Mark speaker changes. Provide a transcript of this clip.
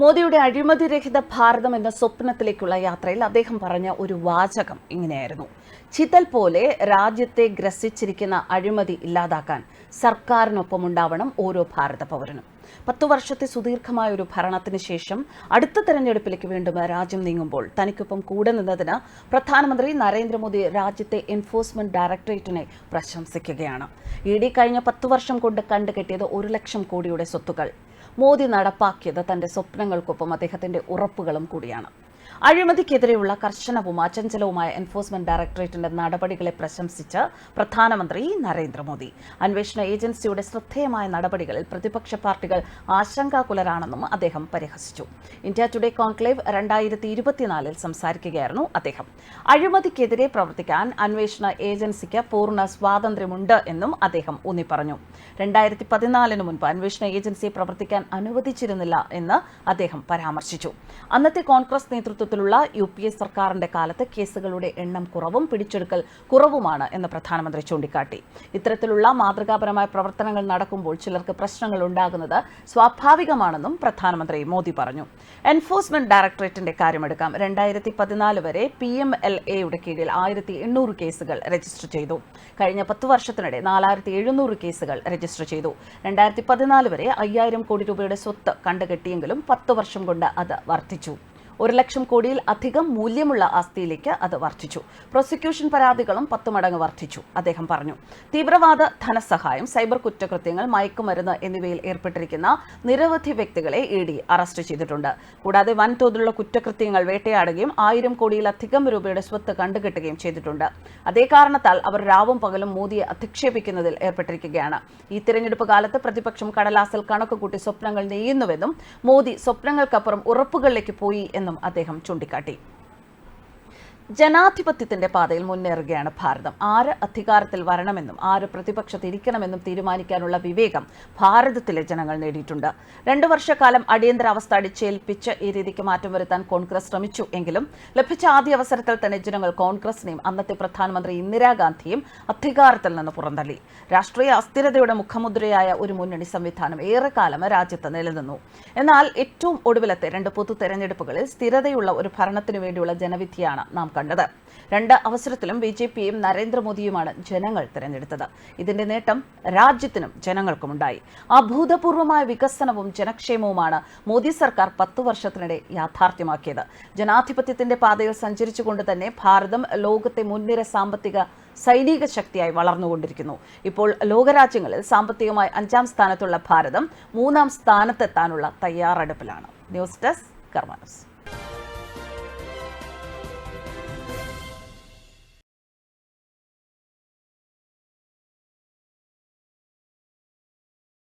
Speaker 1: മോദിയുടെ അഴിമതിരഹിത ഭാരതം എന്ന സ്വപ്നത്തിലേക്കുള്ള യാത്രയിൽ അദ്ദേഹം പറഞ്ഞ ഒരു വാചകം ഇങ്ങനെയായിരുന്നു. ചിതൽ പോലെ രാജ്യത്തെ ഗ്രസിച്ചിരിക്കുന്ന അഴിമതി ഇല്ലാതാക്കാൻ സർക്കാരിനൊപ്പം ഉണ്ടാവണം ഓരോ ഭാരത പൗരനും. പത്തു വർഷത്തെ സുദീർഘമായ ഒരു ഭരണത്തിന് ശേഷം അടുത്ത തെരഞ്ഞെടുപ്പിലേക്ക് വീണ്ടും രാജ്യം നീങ്ങുമ്പോൾ തനിക്കൊപ്പം കൂടെ നിന്നതിന് പ്രധാനമന്ത്രി നരേന്ദ്രമോദി രാജ്യത്തെ എൻഫോഴ്സ്മെന്റ് ഡയറക്ടറേറ്റിനെ പ്രശംസിക്കുകയാണ്. ഇ ഡി കഴിഞ്ഞ പത്തു വർഷം കൊണ്ട് കണ്ടുകെട്ടിയത് ഒരു ലക്ഷം കോടിയുടെ സ്വത്തുകൾ മോദി നടപ്പാക്കിയത് തന്റെ സ്വപ്നങ്ങൾക്കൊപ്പം അദ്ദേഹത്തിന്റെ ഉറപ്പുകളും കൂടിയാണ് അഴിമതിക്കെതിരെയുള്ള കർശനവും അചഞ്ചലവുമായ എൻഫോഴ്സ്മെന്റ് ഡയറക്ടറേറ്റിന്റെ നടപടികളെ പ്രശംസിച്ച് പ്രധാനമന്ത്രി നരേന്ദ്രമോദി. അന്വേഷണ ഏജൻസിയുടെ ശ്രദ്ധേയമായ നടപടികളിൽ പ്രതിപക്ഷ പാർട്ടികൾ ആശങ്കാകുലരാണെന്നും അദ്ദേഹം പരിഹസിച്ചു. ഇന്ത്യ ടുഡേ കോൺക്ലേവ് രണ്ടായിരത്തി ഇരുപത്തിനാലിൽ സംസാരിക്കുകയായിരുന്നു അദ്ദേഹം. അഴിമതിക്കെതിരെ പ്രവർത്തിക്കാൻ അന്വേഷണ ഏജൻസിക്ക് പൂർണ സ്വാതന്ത്ര്യമുണ്ട് എന്നും അദ്ദേഹം ഊന്നിപ്പറഞ്ഞു. രണ്ടായിരത്തി പതിനാലിന് മുൻപ് അന്വേഷണ ഏജൻസിയെ പ്രവർത്തിക്കാൻ അനുവദിച്ചിരുന്നില്ല എന്ന് അദ്ദേഹം പരാമർശിച്ചു. അന്നത്തെ കോൺഗ്രസ് നേതൃത്വത്തിലുള്ള യു പി എ സർക്കാരിന്റെ കാലത്ത് കേസുകളുടെ എണ്ണം കുറവും പിടിച്ചെടുക്കൽ കുറവുമാണ് എന്ന് പ്രധാനമന്ത്രി ചൂണ്ടിക്കാട്ടി. ഇത്തരത്തിലുള്ള മാതൃകാപരമായ പ്രവർത്തനങ്ങൾ നടക്കുമ്പോൾ ചിലർക്ക് പ്രശ്നങ്ങൾ ഉണ്ടാകുന്നത് സ്വാഭാവികമാണെന്നും പ്രധാനമന്ത്രി മോദി പറഞ്ഞു. എൻഫോഴ്സ്മെന്റ് ഡയറക്ടറേറ്റിന്റെ കാര്യമെടുക്കാം. രണ്ടായിരത്തി പതിനാല് വരെ പി എം എൽ എയുടെ കീഴിൽ ആയിരത്തി എണ്ണൂറ് കേസുകൾ രജിസ്റ്റർ ചെയ്തു. കഴിഞ്ഞ പത്ത് വർഷത്തിനിടെ നാലായിരത്തി എഴുന്നൂറ് കേസുകൾ രജിസ്റ്റർ ചെയ്തു. രണ്ടായിരത്തി പതിനാല് വരെ അയ്യായിരം കോടി രൂപയുടെ സ്വത്ത് കണ്ടുകെട്ടിയെങ്കിലും പത്ത് വർഷം കൊണ്ട് അത് വർദ്ധിച്ചു. ഒരു ലക്ഷം കോടിയിൽ അധികം മൂല്യമുള്ള ആസ്തിയിലേക്ക് അത് വർദ്ധിച്ചു. പ്രോസിക്യൂഷൻ പരാതികളും പത്ത് മടങ്ങ് വർദ്ധിച്ചു അദ്ദേഹം പറഞ്ഞു. തീവ്രവാദ ധനസഹായം സൈബർ കുറ്റകൃത്യങ്ങൾ മയക്കുമരുന്ന് എന്നിവയിൽ ഏർപ്പെട്ടിരിക്കുന്ന നിരവധി വ്യക്തികളെ ഇ ഡി അറസ്റ്റ് ചെയ്തിട്ടുണ്ട്. കൂടാതെ വൻതോതിലുള്ള കുറ്റകൃത്യങ്ങൾ വേട്ടയാടുകയും ആയിരം കോടിയിലധികം രൂപയുടെ സ്വത്ത് കണ്ടുകെട്ടുകയും ചെയ്തിട്ടുണ്ട്. അതേ കാരണത്താൽ അവർ രാവും പകലും മോദിയെ അധിക്ഷേപിക്കുന്നതിൽ ഏർപ്പെട്ടിരിക്കുകയാണ്. ഈ തിരഞ്ഞെടുപ്പ് കാലത്ത് പ്രതിപക്ഷം കടലാസിൽ കണക്ക് കൂട്ടി സ്വപ്നങ്ങൾ നെയ്യുന്നുവെന്നും മോദി സ്വപ്നങ്ങൾക്കപ്പുറം ഉറപ്പുകളിലേക്ക് പോയി എന്നും അദ്ദേഹം ചൂണ്ടിക്കാട്ടി ജനാധിപത്യത്തിന്റെ പാതയിൽ മുന്നേറുകയാണ് ഭാരതം. ആര് അധികാരത്തിൽ വരണമെന്നും ആര് പ്രതിപക്ഷത്തിരിക്കണമെന്നും തീരുമാനിക്കാനുള്ള വിവേകം ഭാരതത്തിലെ ജനങ്ങൾ നേടിയിട്ടുണ്ട്. രണ്ടു വർഷക്കാലം അടിയന്തരാവസ്ഥ അടിച്ചേൽപ്പിച്ച് ഈ രീതിക്ക് മാറ്റം വരുത്താൻ കോൺഗ്രസ് ശ്രമിച്ചു എങ്കിലും ലഭിച്ച ആദ്യ അവസരത്തിൽ തന്നെ ജനങ്ങൾ കോൺഗ്രസിനെയും അന്നത്തെ പ്രധാനമന്ത്രി ഇന്ദിരാഗാന്ധിയും അധികാരത്തിൽ നിന്ന് പുറന്തള്ളി. രാഷ്ട്രീയ അസ്ഥിരതയുടെ മുഖമുദ്രയായ ഒരു മുന്നണി സംവിധാനം ഏറെക്കാലം രാജ്യത്ത് നിലനിന്നു. എന്നാൽ ഏറ്റവും ഒടുവിലത്തെ രണ്ട് പൊതു തെരഞ്ഞെടുപ്പുകളിൽ സ്ഥിരതയുള്ള ഒരു ഭരണത്തിനു വേണ്ടിയുള്ള ജനവിധിയാണ് നാം കണ്ടത്. രണ്ട് അവസരത്തിലും ബി ജെ പിയും നരേന്ദ്രമോദിയുമാണ് ജനങ്ങൾ തിരഞ്ഞെടുത്തത്. ഇതിന്റെ നേട്ടം രാജ്യത്തിനും ജനങ്ങൾക്കുമുണ്ടായി. അഭൂതപൂർവമായ വികസനവും ജനക്ഷേമവുമാണ് മോദി സർക്കാർ പത്തു വർഷത്തിനിടെ യാഥാർത്ഥ്യമാക്കിയത്. ജനാധിപത്യത്തിന്റെ പാതയിൽ സഞ്ചരിച്ചുകൊണ്ട് തന്നെ ഭാരതം ലോകത്തെ മുൻനിര സാമ്പത്തിക സൈനിക ശക്തിയായി വളർന്നുകൊണ്ടിരിക്കുന്നു. ഇപ്പോൾ ലോകരാജ്യങ്ങളിൽ സാമ്പത്തികമായി അഞ്ചാം സ്ഥാനത്തുള്ള ഭാരതം മൂന്നാം സ്ഥാനത്തെത്താനുള്ള തയ്യാറെടുപ്പിലാണ്. News desk കർമാനസ്